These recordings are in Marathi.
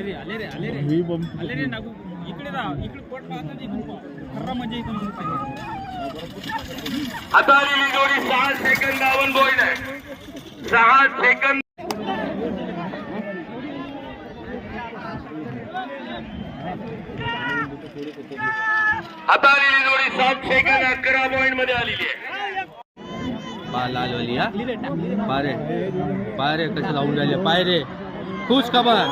आले रे आले रे आले रे. ही बम आले रे नागू इकडे राहा इकडे पट पाहता ते इकडे पहा. खर्रा म्हणजे इथं म्हणून पाहिजे. आता आलेली जोडी सहा सेकंद धावून बोईन आहे. सहा सेकंद आता आलेली जोडी सात सेकंद अकरा पॉईंटमध्ये आलेली आहे. पा लाल वाली हा? पाय रे. पाय रे कसे लावून राहिले? पाय रे. खुश खबर.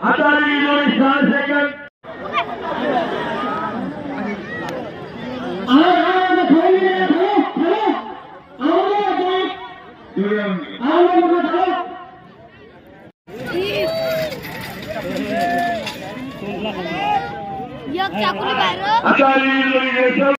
आता आलेली जोडी सहा सेकंद एक चाकूने बाहेर आता आलेली जोडी रेशम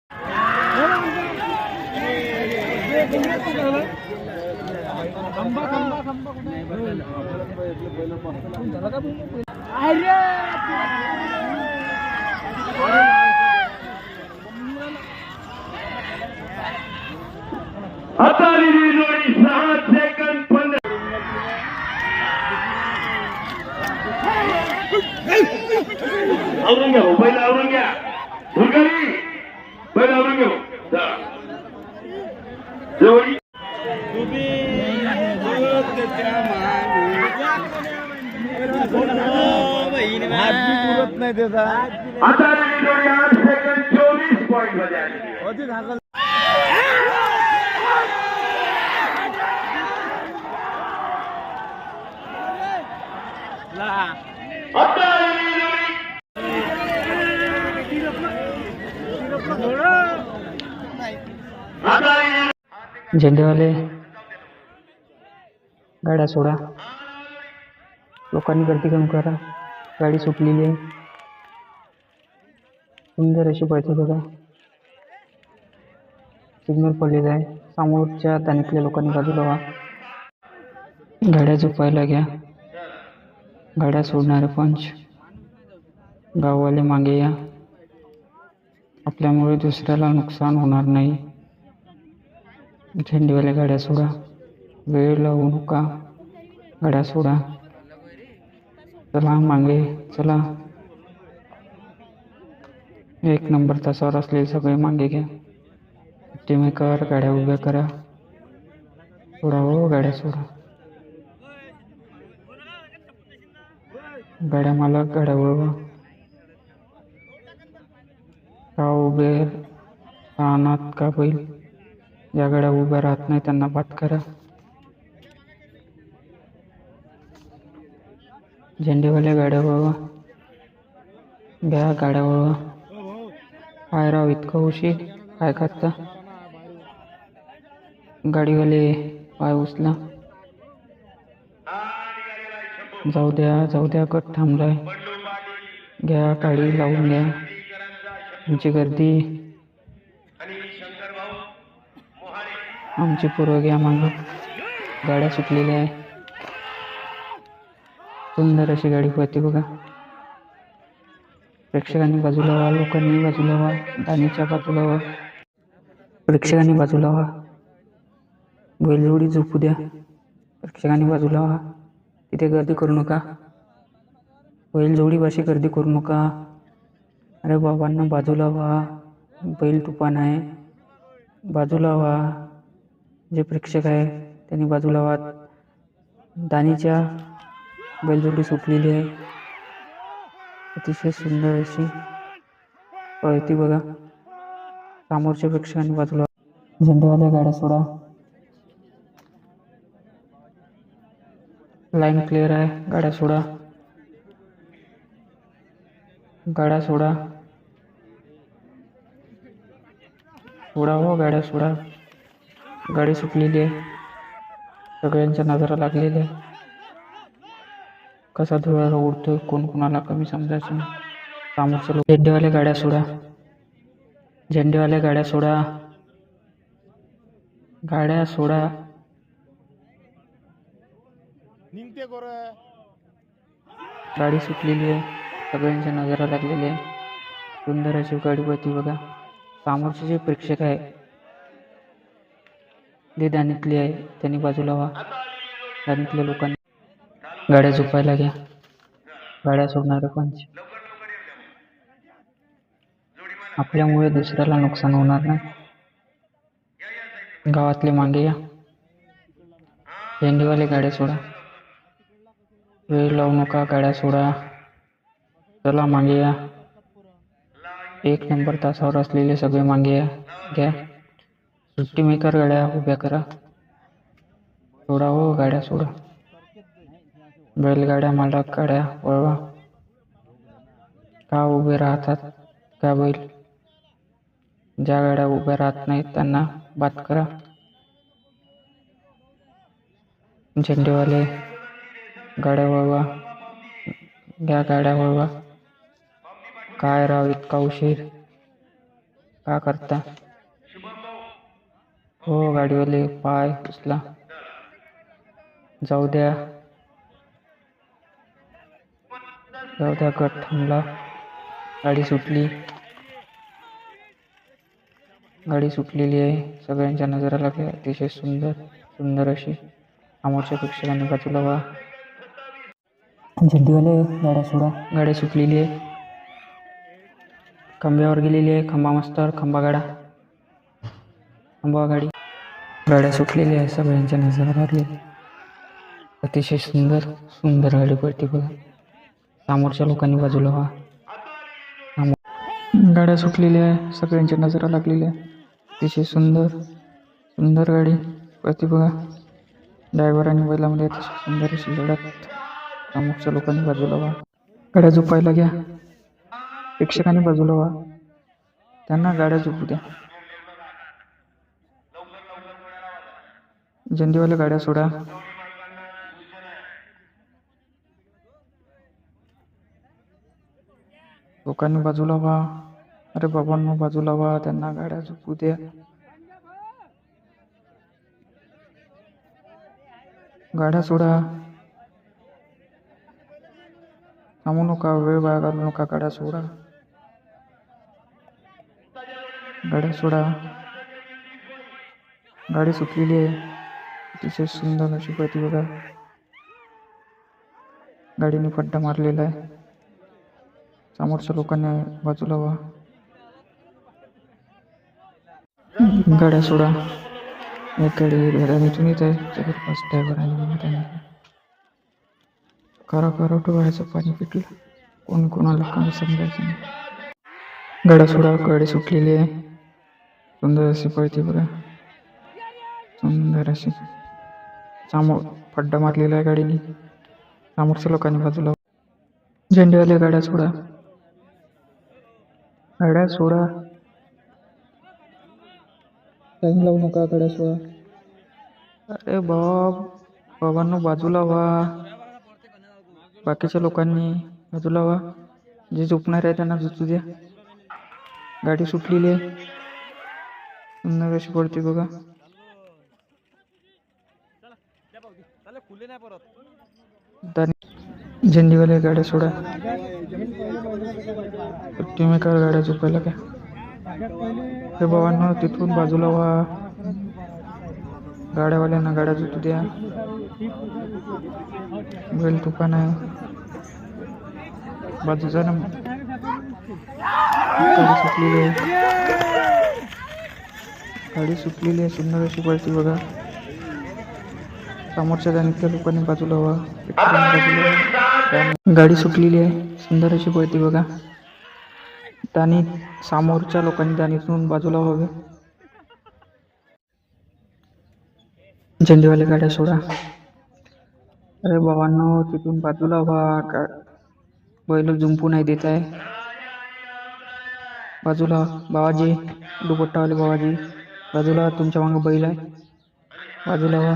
आता आलेली जोडी सहा सेकंद पंधरा आवरून आवरून घ्या. दुर्गारी पहिलं आवरून घेऊ. नाही आता आठ चोवीस पॉईंटमध्ये आता आलेली जोडी आता आलेली झेंडेवाले. गाड्या सोडा. लोकांनी गर्दी कमी करा. गाडी सुटलेली आहे. सुंदर अशी पळते बघा. सिग्नल पडलेला आहे. समोरच्या तानिकल्या लोकांनी बाजूला व्हा गाड्या झोपायला घ्या. गाड्या सोडणारे पंच. गाववाले मागे या. आपल्यामुळे दुसऱ्याला नुकसान होणार नाही. झेंडीवाल्या गाड्या सोडा. वेळ लावू नका. गाड्या सोडा. चला मागे चला. एक नंबर तासावर असलेले सगळे मागे घ्या. टीमेकर गाड्या उभ्या करा. सोडा हो गाड्या सोडा. गाड्या मालक गाड्या वळवा. का उभे राहणार का बैल? ज्या गाड्या उभ्या राहत नाही त्यांना बाद करा. झेंडेवाल्या गाड्या वळवा. घ्या गाड्या वळवा. काय राव इतकं उशीर. काय करता? गाडीवाले पाय उचला. जाऊ द्या जाऊ द्या कट थांबलाय. घ्या गाडी लावून घ्या. तुमची गर्दी आमची पूर्वगी आम्हाला गाड्या सुटलेल्या आहे. सुंदर अशी गाडी होती बघा. प्रेक्षकांनी बाजूला व्हा लोकांनी बाजूला व्हा दानीच्या बाजूला व्हा. प्रेक्षकांनी बाजूला व्हा. बैलजोडी झोपू द्या. प्रेक्षकांनी बाजूला व्हा. तिथे गर्दी करू नका. बैलजोडीपाशी गर्दी करू नका. अरे बाबांना बाजूला व्हा. बैल तुफान आहे. बाजूला व्हा. जे प्रेक्षक आहे त्यांनी बाजूला वाद. दानीच्या बैलजोडी सुटलेली आहे. अतिशय सुंदर अशी पळती बघा. समोरच्या प्रेक्षकांनी बाजूला व्हा. झेंडेवाल्या गाड्या सोडा. लाईन क्लिअर आहे. गाड्या सोडा. गाड्या सोडा. सोडा हो गाड्या सोडा. गाडी सुटलेली आहे. सगळ्यांच्या नजरा लागलेल्या कसा धुळाला उडतोय कोण कोणाला कमी समजायचं नाही. समोरचे लोक झेंडेवाल्या गाड्या सोडा. झेंडेवाल्या गाड्या सोडा. गाड्या सोडा. गाडी सुटलेली आहे. सगळ्यांच्या नजरा लागलेली आहे सुंदर अशी गाडी बघा. समोरचे जे प्रेक्षक आहे ते दानीतले आहे. त्यांनी बाजूला व्हा. दानीतल्या लोकांनी गाड्या झोपायला घ्या. गाड्या सोडणारे पंच आपल्यामुळे दुसऱ्याला नुकसान होणार नाही. गावातले मागे या. झेंडेवाले गाड्या सोडा. वेळ लावू नका गाड्या सोडा. चला मागे या. एक नंबर तासावर असलेले सगळे मागे या. घ्या. सुट्टी मेकर गाड्या उभ्या करा. सोडा हो गाड्या सोडा. बैलगाड्या मालक गाड्या वळवा. का उभे राहतात? का बैल? ज्या गाड्या उभ्या राहत नाहीत त्यांना बात करा. झेंडेवाले गाड्या वळवा. घ्या गाड्या वळवा. काय राव इतका उशीर? का करता? हो गाडीवाले पाय पुसला. जाऊ द्या. जाऊ द्या गट थांबला. गाडी सुटली. गाडी सुटलेली आहे. सगळ्यांच्या नजरा लागल्या अतिशय सुंदर सुंदर अशी समोरच्या प्रेक्षकांनी बाजूला वा झेंडीवाले गाड्या सोडा. गाड्या सुटलेली आहे. खांब्यावर गेलेली आहे. खंबा मस्तर खंबा गाडा. खंबा गाडी. गाड्या सुटलेल्या आहेत सगळ्यांच्या नजरा लागली अतिशय सुंदर सुंदर गाडी पडते बघा. समोरच्या लोकांनी बाजूला व्हा. समोर गाड्या सुटलेल्या आहे सगळ्यांच्या नजरा लागलेल्या अतिशय सुंदर सुंदर गाडी पडते बघा. ड्रायव्हर आणि बैलामध्ये अतिशय सुंदर अशी लढत. समोरच्या लोकांनी बाजूला व्हा. गाड्या झोपायला घ्या. प्रेक्षकांनी बाजूला व्हा. त्यांना गाड्या झोपू द्या. झेंडीवाल्या गाड्या सोडा. लोकांनी बाजूला व्हा अरे बाबांनो बाजूला व्हा त्यांना गाड्या झोपू द्या. गाड्या सोडा. थांबू नका वेळ वाया घालू नका. गाड्या सोडा. गाड्या सोडा. गाडी सुटलेली आहे. अतिशय सुंदर अशी पळती बघा. गाडीने फड्डा मारलेला आहे. समोरच्या लोकांनी बाजूला व्हा. गाड्या सोडा. एक गाडी घरातून येत आहे. त्याच्यावर पाच ड्रायव्हर आहे त्यांनी. करा करा डोळ्याचं पाणी पिटलं. कोण कोणाला काय समजायचं नाही. गाड्या सोडा गाडी सुटलेली आहे. सुंदर अशी पळती बघा. सुंदर अशी. समोर फड्डा मारलेला आहे गाडीने. समोरच्या लोकांनी बाजूला झेंडेवाल्या गाड्या सोडा. गाड्या सोडा. टाईम लावू नका गाड्या सोडा. अरे बाब बाबांनो बाजूला व्हा. बाकीच्या लोकांनी बाजूला व्हा. जे झोपणार आहे त्यांना झोपू द्या. गाडी सुटलेली आहे. सुंदर अशी पडते बघा. झेंडीवाल्या गाड्या सोडा. तुम्ही मेकर गाड्या झोपायला काय? हे बाबांना तिथून बाजूला व्हा गाड्यावाल्यांना गाड्या झोपू द्या. बैल दुकान आहे. बाजूचा ना. गाडी सुटलेली आहे. गाडी सुटलेली आहे. सुंदर अशी पळती बघा. समोरच्या गाणीतल्या लोकांनी बाजूला हवा. बाजूला गाडी सुटलेली आहे. सुंदर अशी पळती बघा. त्याने समोरच्या लोकांनी दानीतून बाजूला व्हावे झेंडेवाल्या गाड्या सोडा. अरे बाबांनो तिथून बाजूला व्हा का बैल जुंपू नाही देत आहे. बाजूला बाबाजी दुपट्टावाले बाबाजी बाजूला तुमच्या मागं बैल आहे. बाजूला व्हा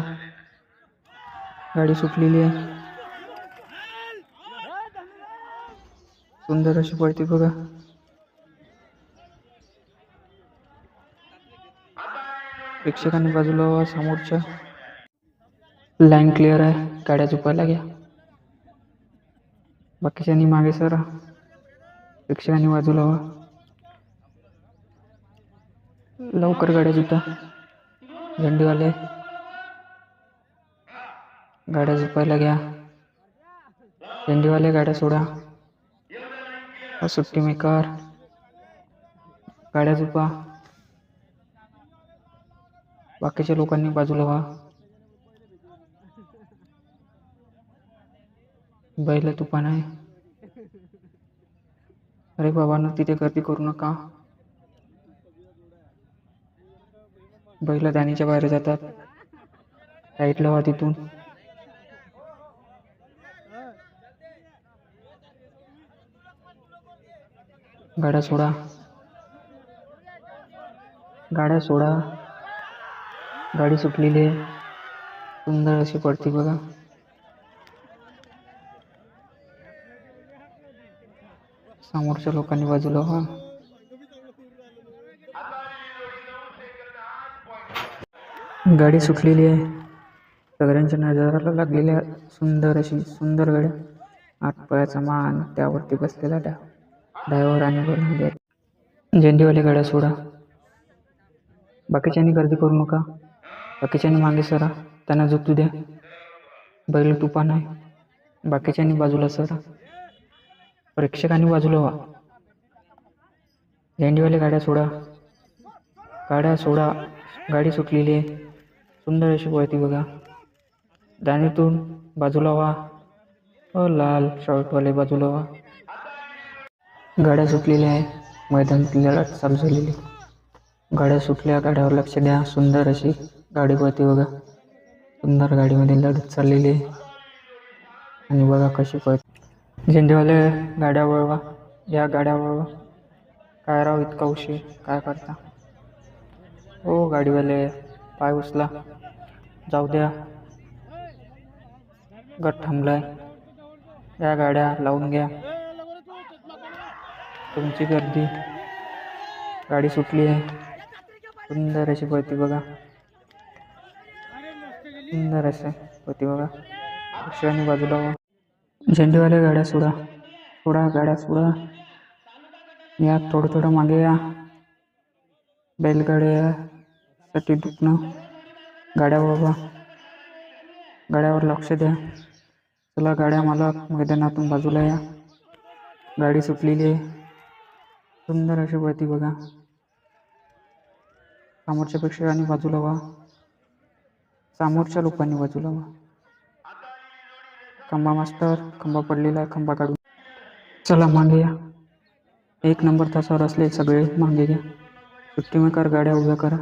गाडी सुटलेली आहे. सुंदर अशी पडते बघा. प्रेक्षकांनी बाजूला समोरच्या. लाईन क्लिअर आहे. गाड्या झुपायला घ्या. बाकीच्यांनी मागे सर. प्रेक्षकांनी बाजूला हवा लवकर गाड्या झुका झेंडीवाले गाड्या झोपायला घ्या. झेंडीवाले गाड्या सोडा. सुट्टी मेकर गाड्या झोपा. बाकीच्या लोकांनी बाजूला व्हा. बैल तुफान आहे. अरे बाबांना तिथे गर्दी करू नका. बैल दाणीच्या बाहेर जातात. साईडला व्हा तिथून. गाड्या सोडा. गाड्या सोडा. गाडी सुटलेली आहे. सुंदर अशी पडती बघा. समोरच्या लोकांनी बाजूला हा गाडी सुटलेली आहे. सगळ्यांच्या नजराला लागलेल्या सुंदर अशी सुंदर गाड्या. आठ पायाचा मान त्यावरती बसलेला त्या. ड्रायव्हर आणि बैल झेंडीवाले गाड्या सोडा. बाकीच्यांनी गर्दी करू नका. बाकीच्यांनी मागे सरा. त्यांना झुकू द्या. बैल तुफान आहे बाकीच्यांनी बाजूला सरा. प्रेक्षकांनी बाजूला व्हा. झेंडीवाले गाड्या सोडा. गाड्या सोडा. गाडी सुटलेली आहे. सुंदर अशी वळती बघा. दाणीतून बाजूला व्हा. लाल शर्टवाले बाजूला व्हा. गाड्या सुटलेल्या आहे मैदानातली लढत चालू झालेली. गाड्या सुटल्या गाड्यावर लक्ष द्या. सुंदर अशी गाडी पळते बघा. सुंदर गाडीमध्ये लढत चाललेली आहे. आणि बघा कशी पळते. झेंडेवाले गाड्या वळवा. या गाड्या वळवा. काय राव इतका उशीर? काय करता? हो गाडीवाले पाय उचला. जाऊ द्या. गट थांबलाय. या गाड्या लावून घ्या. तुमची गर्दी. गाडी सुटली आहे. सुंदर अशी पळती बघा. सुंदर असे पळती बघा. रिक्षाने बाजूला व्हा. झेंडेवाल्या गाड्या सोडा. सोडा गाड्या सोडा. या थोडं थोडं मागे या. बैलगाड्यासाठी दुखणं. गाड्या बाबा गाड्यावर लक्ष द्या. चला गाड्या मला मैदानातून बाजूला या. गाडी सुटलेली आहे. सुंदर अशी वळती बघा. समोरच्या आणि बाजूला व्हा समोरच्या लोकांनी बाजूला व्हा खंबा मास्टर खंबा पडलेला आहे खंबा काढून. चला मागे या. एक नंबर तासावर असले सगळे मागे घ्या. सुट्टी गाड्या उभ्या करा.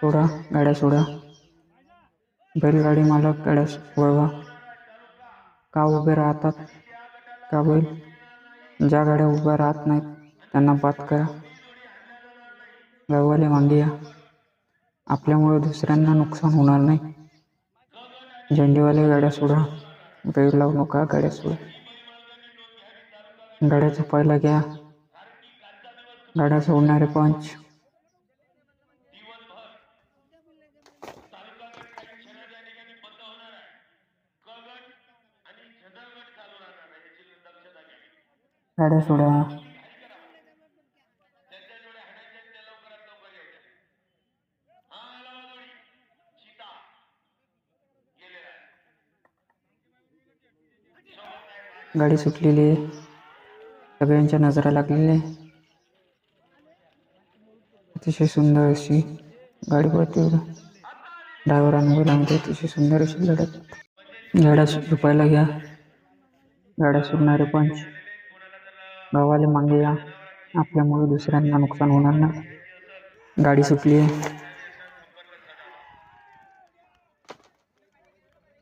सोडा गाड्या सोडा. बैलगाडी मालक गाड्या वळवा का उभे राहतात? का बैल? ज्या गाड्या उभ्या राहत नाहीत त्यांना बाद करा. गाववाले मागे या. आपल्यामुळे दुसऱ्यांना नुकसान होणार नाही. झेंडेवाले गाड्या सोडा. वेळ लावू नका गाड्या सोडा. गाड्या झोपायला घ्या. गाड्या सोडणारे पंच. गाड्या सोडा. गाडी सुटलेली आहे. सगळ्यांच्या नजरा लागलेली आहे. अतिशय सुंदर अशी गाडी पडते बघा. ड्रायव्हर अतिशय सुंदर अशी लढत. गाड्या झुपायला घ्या. गाड्या सुटणारे पंच. गावाले मागे या आपल्यामुळे दुसऱ्यांना नुकसान होणार नाही गाडी सुटली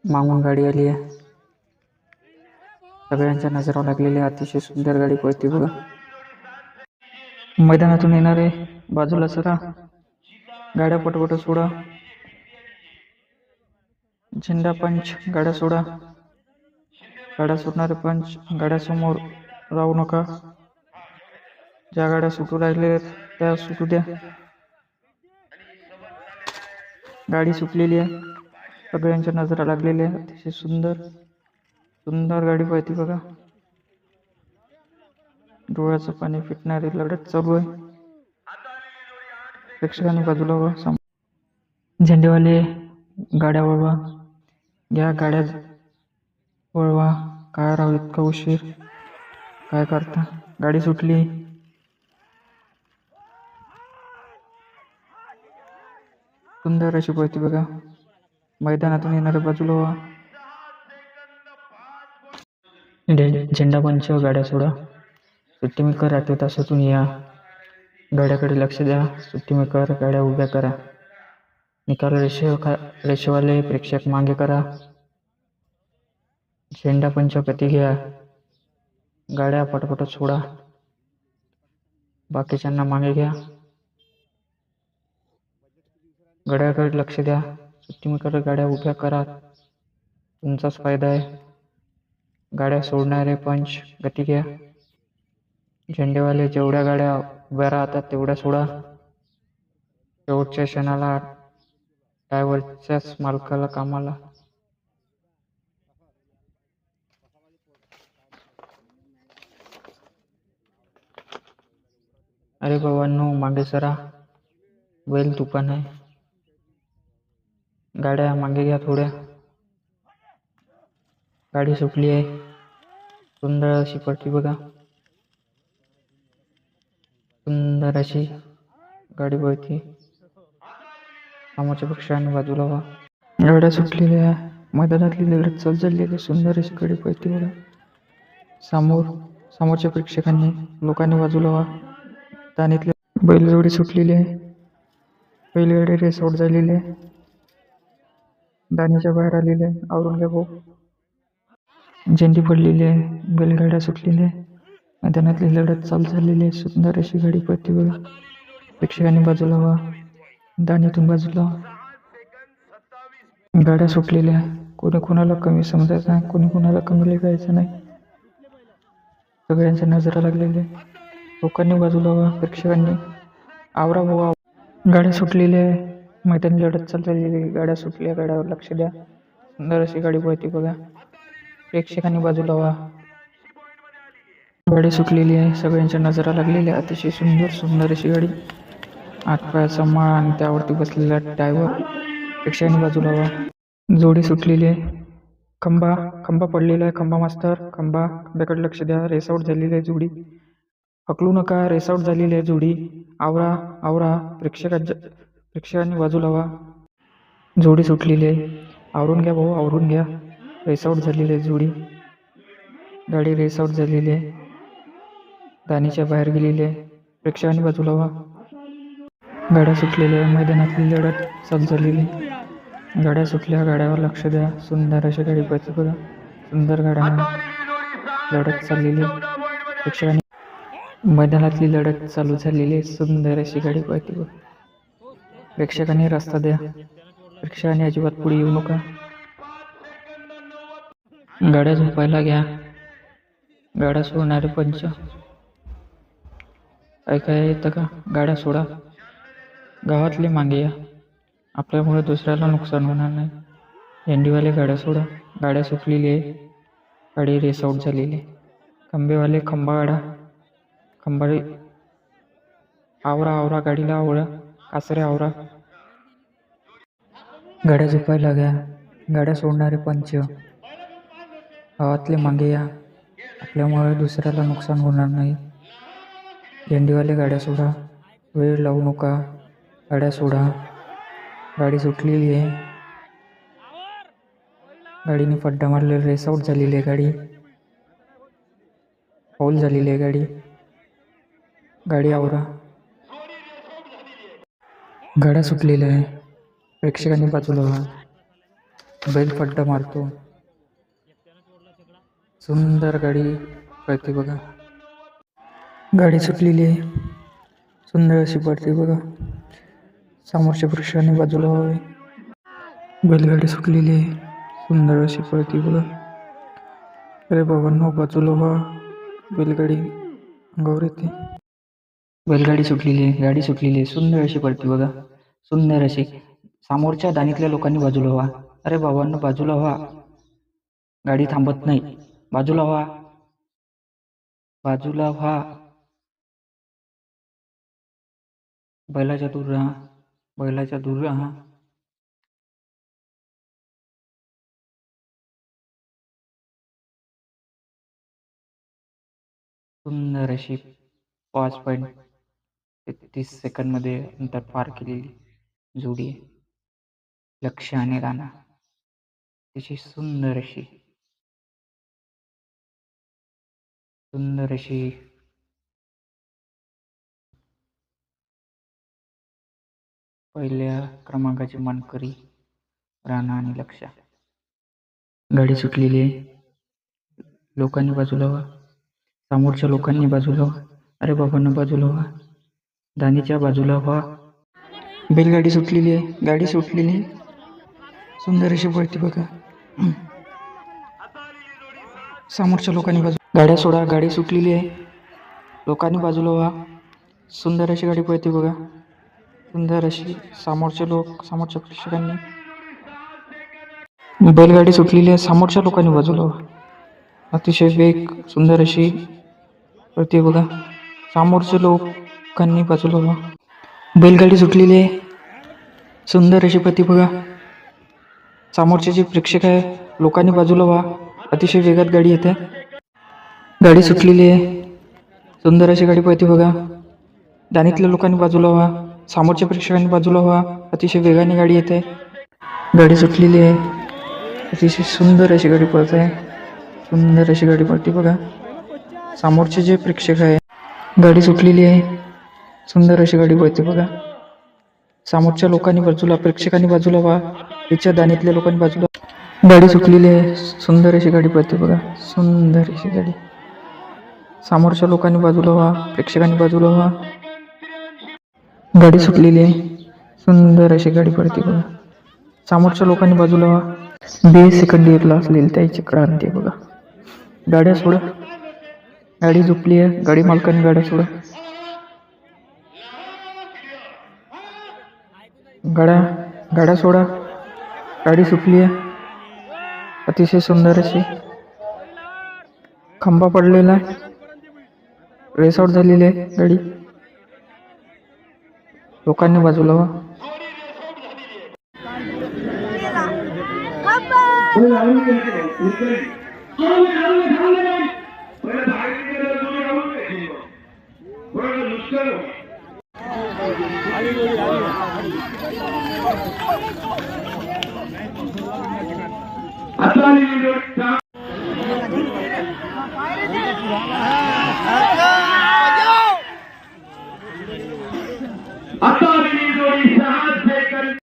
मागून गाडी आली आहे. सगळ्यांच्या नजरा लागलेली आहे. अतिशय सुंदर गाडी पळते बघा. मैदानातून येणारे बाजूला सरा. गाड्या पटपट सोडा. झेंडा पंच गाड्या सोडा. गाड्या सोडणारे पंच गाड्या समोर राहू नका. ज्या गाड्या सुटू राहिलेल्या आहेत त्या सुटू द्या. गाडी सुटलेली आहे. सगळ्यांच्या नजरा लागलेल्या आहे अतिशय सुंदर सुंदर गाडी पाहती बघा. डोळ्याचं पाणी फिटणारी लढत चालू आहे. प्रेक्षकांनी बाजूला व सम झेंडेवाले गाड्या वळवा. घ्या गाड्या वळवा. काय राहू इतका उशीर. काय करता? गाडी सुटली. सुंदर अशी पळती बघा. मैदानातून येणाऱ्या बाजूला झेंडा पंच गाड्या सोडा. सुट्टी मेकर आठव्या तासातून या. गाड्याकडे लक्ष द्या. सुट्टी मेकर गाड्या उभ्या करा. निकाल रेषे रेषेवाले प्रेक्षक मागे करा. झेंडा पंच गती घ्या. गाड्या पटपट सोडा. बाकीच्यांना मागे घ्या. गाड्याकडे लक्ष द्या. तुम्हीकडे गाड्या उभ्या करा. तुमचाच फायदा आहे. गाड्या सोडणारे पंच गती घ्या. झेंडेवाले जेवढ्या गाड्या उभ्या राहतात तेवढ्या सोडा. शेवटच्या क्षणाला ड्रायव्हरच्याच मालकाला कामाला अरे बाबांनो मागे सरा बैल तुफान आहे. गाड्या मागे घ्या थोड्या. गाडी सुटली आहे. सुंदर अशी पडती बघा. सुंदर अशी गाडी पळती समोरच्या पक्षाने बाजूला व्हा. गाड्या सुटलेल्या मैदानातली लढत चल चाललेली सुंदर अशी गाडी पळती बघा. समोर समोरच्या प्रेक्षकांनी लोकांनी बाजूला व्हा. दानीतले बैलजोडी सुटलेली आहे. बैलगाडी रेस आउट झालेली आहे. दाण्याच्या बाहेर आलेले आहे. आवरून भाऊ हो. झेंडी पडलेली आहे. बैलगाड्या सुटलेल्या आहे. मैदानातली लढत चालू झालेली आहे. सुंदर अशी गाडी पळते बघा. प्रेक्षकांनी बाजूला व्हा. दाण्यातून बाजूला व्हा. गाड्या सुटलेल्या कोणी कोणाला कमी समजायचं नाही. कोणी कोणाला कमी लिहायचं नाही. सगळ्यांच्या नजरा लागलेल्या आहे लोकांनी बाजूला व्हा प्रेक्षकांनी आवरा भाऊ गाड्या सुटलेल्या आहे. मैदानी लढत चाललेली गाड्या सुटल्या. गाड्यावर लक्ष द्या. सुंदर अशी गाडी पळते बघा. प्रेक्षकांनी बाजूला व्हा. गाडी सुटलेली आहे. सगळ्यांच्या नजरा लागलेल्या. आहे. अतिशय सुंदर सुंदर अशी गाडी. आठपायाचा माळ आणि त्यावरती बसलेला ड्रायव्हर प्रेक्षकांनी बाजूला व्हा. जोडी सुटलेली आहे. खंबा खंबा पडलेला आहे. खंबा मास्तर खंबा. खंब्याकडे लक्ष द्या. रेसआउट झालेली आहे जोडी. हकलू नका रेस आउट झालेली आहे जोडी. आवरा आवरा प्रेक्षकांच्या प्रेक्षकांनी बाजू लावा. जोडी सुटलेली आहे. आवरून घ्या भाऊ आवरून घ्या. रेसआउट झालेली आहे जोडी. गाडी रेस आउट झालेली आहे. दानीच्या बाहेर गेलेली आहे. प्रेक्षकांनी बाजू लावा. गाड्या सुटलेल्या आहे मैदानातली लढत चालू झालेली गाड्या सुटल्या गाड्यावर लक्ष द्या. सुंदर अशा गाडी बघा. सुंदर गाड्या. लढत चाललेली आहे. प्रेक्षकांनी मैदानातली लढत चालू झालेली आहे. सुंदर अशी गाडी पळते बघा. प्रेक्षकाने रस्ता द्या. प्रेक्षकाने अजिबात पुढे येऊ नका. गाड्या झोपायला घ्या. गाड्या सोडणारे पंच. ऐकाय येतं का? गाड्या सोडा. गावातले मागे या. आपल्यामुळे दुसऱ्याला नुकसान होणार नाही. एनडीवाले गाड्या सोडा. गाड्या सुकलेली आहे. गाडी रेस आउट झालेली आहे. खंबेवाले खंबा गाडा खंबाळे आवरा आवरा गाडीला आवळा कासरे आवरा. गाड्या झोपायला घ्या गाड्या सोडणारे पंच. गावातले मागे या. आपल्यामुळे दुसऱ्याला नुकसान होणार नाही. झेंडीवाले गाड्या सोडा. वेळ लावू नका. गाड्या सोडा. गाडी सुटलेली आहे. गाडीने फड्डा मारलेला रेस आउट झालेली आहे गाडी. फौल झालेली आहे गाडी. गाडी आवरा. गाड्या सुटलेल्या आहे. प्रेक्षकांनी बाजूला व्हा. बैल फड्डा मारतो. सुंदर गाडी पळते बघा. गाडी सुटलेली आहे. सुंदर अशी पडते बघा. समोरच्या पुरुषाने बाजूला व्हावे. बैलगाडी सुटलेली आहे. सुंदर अशी पळते बघा. अरे बाबांनो बाजूला व्हा. बैलगाडी अंगावर येते. बैलगाडी सुटलेली आहे गाडी सुटलेली आहे. सुंदर अशी पडते बघा. सुंदर अशी. समोरच्या दानीतल्या लोकांनी बाजूला व्हा. अरे बाबांना बाजूला व्हा. गाडी थांबत नाही. बाजूला व्हा. बाजूला व्हा. बैलाच्या दूर राहा. बैलाच्या दूर राहा. सुंदर अशी पाच पॉईंट तेहतीस सेकंदमध्ये अंतर पार केलेली जोडी लक्ष्य लक्ष आणि राणा. तिची सुंदर अशी. सुंदर अशी. पहिल्या क्रमांकाची मानकरी राणा आणि लक्षा गाडी सुटलेली आहे. लोकांनी बाजूला व्हा. समोरच्या लोकांनी बाजूला व्हा. अरे बाबांना बाजूला व्हा. दानीच्या बाजूला व्हा. बैलगाडी सुटलेली आहे. गाडी सुटलेली आहे. सुंदर अशी पळते बघा. समोरच्या लोकांनी बाजू गाड्या सोडा. गाडी सुटलेली आहे. लोकांनी बाजूला व्हा. सुंदर अशी गाडी पळते बघा. सुंदर अशी समोरचे लोक समोरच्या प्रेक्षकांनी. बैलगाडी सुटलेली आहे. समोरच्या लोकांनी बाजूला व्हा. अतिशय वेग सुंदर अशी पळते बघा. समोरचे लोक लोकांनी बाजूला व्हा बैलगाडी सुटलेली आहे. सुंदर अशी पती बघा. समोरचे जे प्रेक्षक आहे लोकांनी बाजूला व्हा. अतिशय वेगात गाडी येते. गाडी सुटलेली आहे. सुंदर अशी गाडी पळते बघा. दाणीतल्या लोकांनी बाजूला व्हा. समोरच्या प्रेक्षकांनी बाजूला व्हा. अतिशय वेगाने गाडी येते. गाडी सुटलेली आहे. अतिशय सुंदर अशी गाडी पळत. आहे सुंदर अशी गाडी पळते बघा. समोरचे जे प्रेक्षक आहे गाडी सुटलेली आहे. सुंदर अशी गाडी पळते बघा. समोरच्या लोकांनी बाजूला प्रेक्षकांनी बाजूला व्हा. तिच्या दानीतल्या लोकांनी बाजूला गाडी सुटलेली आहे. सुंदर अशी गाडी पळते बघा. सुंदर अशी गाडी. समोरच्या लोकांनी बाजूला व्हा. प्रेक्षकांनी बाजूला व्हा. गाडी सुटलेली आहे. सुंदर अशी गाडी पळते बघा. समोरच्या लोकांनी बाजूला व्हा. बी सेकंड इयरला असलेली त्याची क्रांती बघा. गाड्या सोडा. गाडी झोपली आहे. गाडी मालकाने गाड्या सोडा. गाड्या गाड्या सोडा. गाडी सुटली आहे. अतिशय सुंदर अशी. खांबा पडलेला आहे. रेस आउट झालेली आहे गाडी. लोकांनी बाजूला व्हा. पहिलं आवरून घ्यायचं नाही. उरकली. पहिलं बाहेर गेलं, जुनी आवरून घ्यायची. बरं, नुसतं आता आलेली जोडी सहा- आता आलेली जोडी सहा सेकंद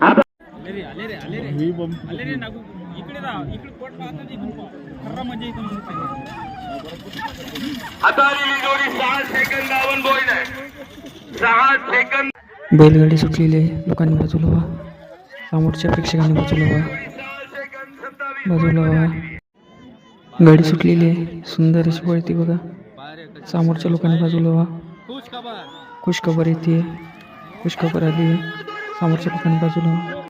आता आले रे आले रे आले रे आले रे नागू इकडे राहा इकडे पोट पाहता ते इकडून पहा. खर्रा मजा येते म्हणून सांगितलं. आता आलेली जोडी सहा सेकंद आहे सहा सेकंद बैलगाडी सुटलेली आहे. लोकांनी बाजूला व्हा. समोरच्या प्रेक्षकांनी बाजूला व्हा. बाजूला व्हा. गाडी सुटलेली आहे. सुंदर अशी पळती बघा. समोरच्या लोकांनी बाजूला व्हा. खुशखबर येते. खुशखबर आली. आहे समोरच्या लोकांनी बाजूला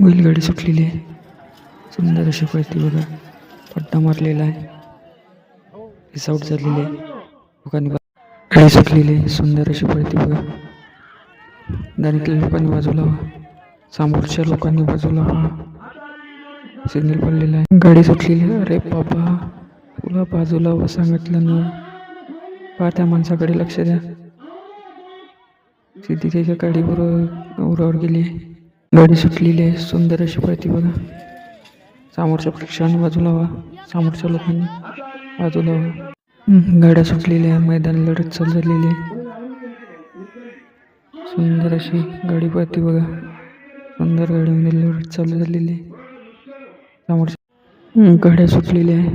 बैलगाडी सुटलेली आहे. सुंदर अशी पळती बघा. पट्टा मारलेला आहे. रेस झालेली आहे. लोकांनी बा- गाडी सुटलेली आहे. सुंदर अशी पळती बघा. दारीतल्या लोकांनी बाजूला व्हा समोरच्या लोकांनी बाजूला हवा. सिग्नल पडलेला आहे. गाडी सुटलेली आहे. अरे बाबा तुला बाजूला व्हा सांगितलं ना. पहा त्या माणसाकडे लक्ष द्या. सिद्धी त्याच्या गाडीवर उरावर गेली गाडी सुटलेली आहे. सुंदर अशी पळती बघा. समोरच्या प्रेक्षकांनी बाजूला व्हा समोरच्या लोकांनी बाजूला व्हा गाड्या सुटलेल्या मैदान लढत चालू झालेली आहे. सुंदर अशी गाडी पाहती बघा. सुंदर गाडीमध्ये लढत चालू झालेली आहे. समोर गाड्या सुटलेल्या आहे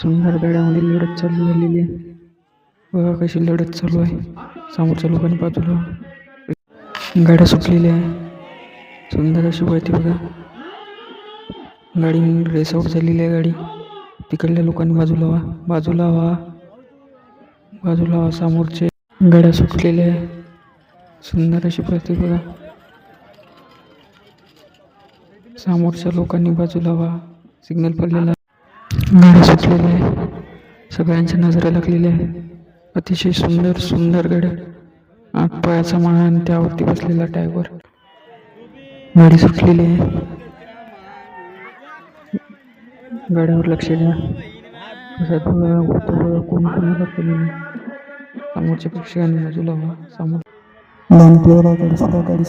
सुंदर गाड्यामध्ये लढत चालू झालेली आहे. बघा कशी लढत चालू आहे. समोरच्या लोकांनी बाजूला गाड्या सुटलेल्या आहे सुंदर अशी पाहते बघा. गाडी रेस आउट झालेली आहे गाडी. तिकडल्या लोकांनी बाजूला व्हा बाजूला व्हा बाजूला व्हा समोरचे. गड्या सुटलेल्या आहे सुंदर अशी प्रतिकृती समोरच्या लोकांनी बाजूला व्हा सिग्नल पडलेला गाड्या सुटलेल्या आहे सगळ्यांच्या नजरा लागलेल्या आहे अतिशय सुंदर सुंदर गड. आठ पायाचा माळा आणि त्यावरती बसलेला टायगर. गाडी सुटलेली आहे गाड्यावर लक्ष द्या. कोण कोणाला समोरच्या प्रेक्षकांनी बाजूला व्हा समोर लहान प्लेअर आहे गाडी सुद्धा गाडी.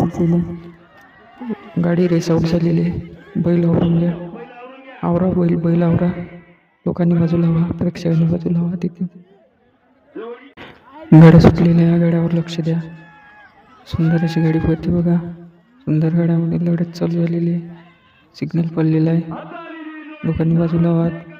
गाडी रेस आउट झालेली आहे. बैल आवरून घ्या. आवरा बैल बैल आवरा. लोकांनी बाजूला व्हा प्रेक्षकांनी बाजूला व्हा तिथे. गाड्या सुटलेल्या या गाड्यावर लक्ष द्या. सुंदर अशी गाडी पळते बघा. सुंदर गाड्यामध्ये लढत चालू झालेली आहे. सिग्नल पडलेला आहे. लोकांनी बाजूला व्हा